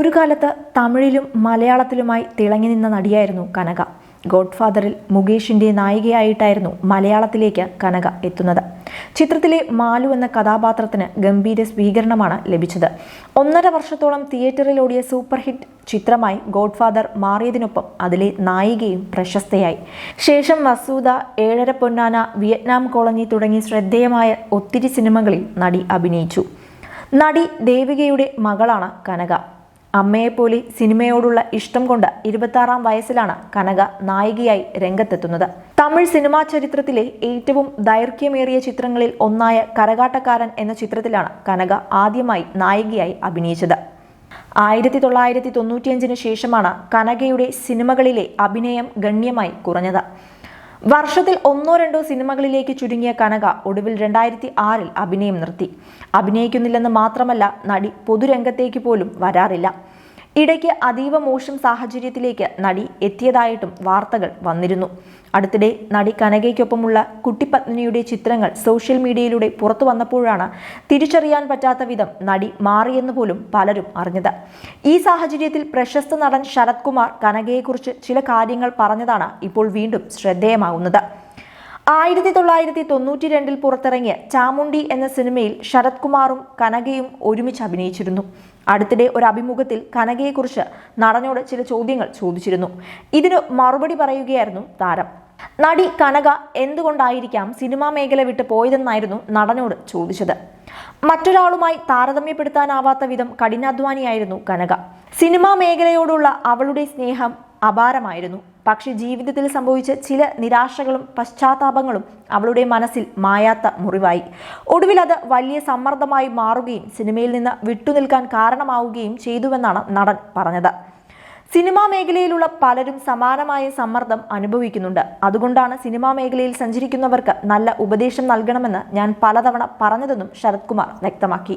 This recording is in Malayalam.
ഒരു കാലത്ത് തമിഴിലും മലയാളത്തിലുമായി തിളങ്ങി നിന്ന നടിയായിരുന്നു കനക. ഗോഡ്ഫാദറിൽ മുകേഷിന്റെ നായികയായിട്ടായിരുന്നു മലയാളത്തിലേക്ക് കനക എത്തുന്നത്. ചിത്രത്തിലെ മാലു എന്ന കഥാപാത്രത്തിന് ഗംഭീര സ്വീകരണമാണ് ലഭിച്ചത്. ഒന്നര വർഷത്തോളം തിയേറ്ററിൽ ഓടിയ സൂപ്പർ ഹിറ്റ് ചിത്രമായി ഗോഡ്ഫാദർ മാറിയതിനൊപ്പം അതിലെ നായികയും പ്രശസ്തയായി. ശേഷം വസൂത ഏഴര പൊന്നാന വിയറ്റ്നാം കോളനി തുടങ്ങി ശ്രദ്ധേയമായ ഒത്തിരി സിനിമകളിൽ നടി അഭിനയിച്ചു. നടി ദേവികയുടെ മകളാണ് കനക. അമ്മയെപ്പോലെ സിനിമയോടുള്ള ഇഷ്ടം കൊണ്ട് ഇരുപത്താറാം വയസ്സിലാണ് കനക നായികയായി രംഗത്തെത്തുന്നത്. തമിഴ് സിനിമാ ചരിത്രത്തിലെ ഏറ്റവും ദൈർഘ്യമേറിയ ചിത്രങ്ങളിൽ ഒന്നായ കരകാട്ടക്കാരൻ എന്ന ചിത്രത്തിലാണ് കനക ആദ്യമായി നായികയായി അഭിനയിച്ചത്. ആയിരത്തി തൊള്ളായിരത്തി തൊണ്ണൂറ്റിയഞ്ചിന് ശേഷമാണ് കനകയുടെ സിനിമകളിലെ അഭിനയം ഗണ്യമായി കുറഞ്ഞത്. വർഷത്തിൽ ഒന്നോ രണ്ടോ സിനിമകളിലേക്ക് ചുരുങ്ങിയ കനക ഒടുവിൽ രണ്ടായിരത്തി ആറിൽ അഭിനയം നിർത്തി. അഭിനയിക്കുന്നില്ലെന്ന് മാത്രമല്ല നടി പൊതുരംഗത്തേക്ക് പോലും വരാറില്ല. ഇടയ്ക്ക് അതീവ മോശം സാഹചര്യത്തിലേക്ക് നടി എത്തിയതായിട്ടും വാർത്തകൾ വന്നിരുന്നു. അടുത്തിടെ നടി കനകയ്ക്കൊപ്പമുള്ള കുട്ടിപത്നിയുടെ ചിത്രങ്ങൾ സോഷ്യൽ മീഡിയയിലൂടെ പുറത്തു വന്നപ്പോഴാണ് തിരിച്ചറിയാൻ പറ്റാത്ത വിധം നടി മാറിയെന്ന് പോലും പലരും അറിഞ്ഞത്. ഈ സാഹചര്യത്തിൽ പ്രശസ്ത നടൻ ശരത് കുമാർ കനകയെക്കുറിച്ച് ചില കാര്യങ്ങൾ പറഞ്ഞതാണ് ഇപ്പോൾ വീണ്ടും ശ്രദ്ധേയമാകുന്നത് ആയിരത്തി തൊള്ളായിരത്തി തൊണ്ണൂറ്റി രണ്ടിൽ പുറത്തിറങ്ങിയ ചാമുണ്ടി എന്ന സിനിമയിൽ ശരത് കുമാറും കനകയും ഒരുമിച്ച് അഭിനയിച്ചിരുന്നു. അടുത്തിടെ ഒരു അഭിമുഖത്തിൽ കനകയെക്കുറിച്ച് നടനോട് ചില ചോദ്യങ്ങൾ ചോദിച്ചിരുന്നു. ഇതിന് മറുപടി പറയുകയായിരുന്നു താരം. നടി കനക എന്തുകൊണ്ടായിരിക്കാം സിനിമാ മേഖല വിട്ട് പോയതെന്നായിരുന്നു നടനോട് ചോദിച്ചത്. മറ്റൊരാളുമായി താരതമ്യപ്പെടുത്താനാവാത്ത വിധം കഠിനാധ്വാനിയായിരുന്നു കനക. സിനിമാ മേഖലയോടുള്ള അവളുടെ സ്നേഹം അപാരമായിരുന്നു. പക്ഷെ ജീവിതത്തിൽ സംഭവിച്ച ചില നിരാശകളും പശ്ചാത്താപങ്ങളും അവളുടെ മനസ്സിൽ മായാത്ത മുറിവായി. ഒടുവിൽ അത് വലിയ സമ്മർദ്ദമായി മാറുകയും സിനിമയിൽ നിന്ന് വിട്ടുനിൽക്കാൻ കാരണമാവുകയും ചെയ്തുവെന്നാണ് നടൻ പറഞ്ഞത്. സിനിമാ മേഖലയിലുള്ള പലരും സമാനമായ സമ്മർദ്ദം അനുഭവിക്കുന്നുണ്ട്. അതുകൊണ്ടാണ് സിനിമാ മേഖലയിൽ സഞ്ചരിക്കുന്നവർക്ക് നല്ല ഉപദേശം നൽകണമെന്ന് ഞാൻ പലതവണ പറഞ്ഞതെന്നും ശരത്കുമാർ വ്യക്തമാക്കി.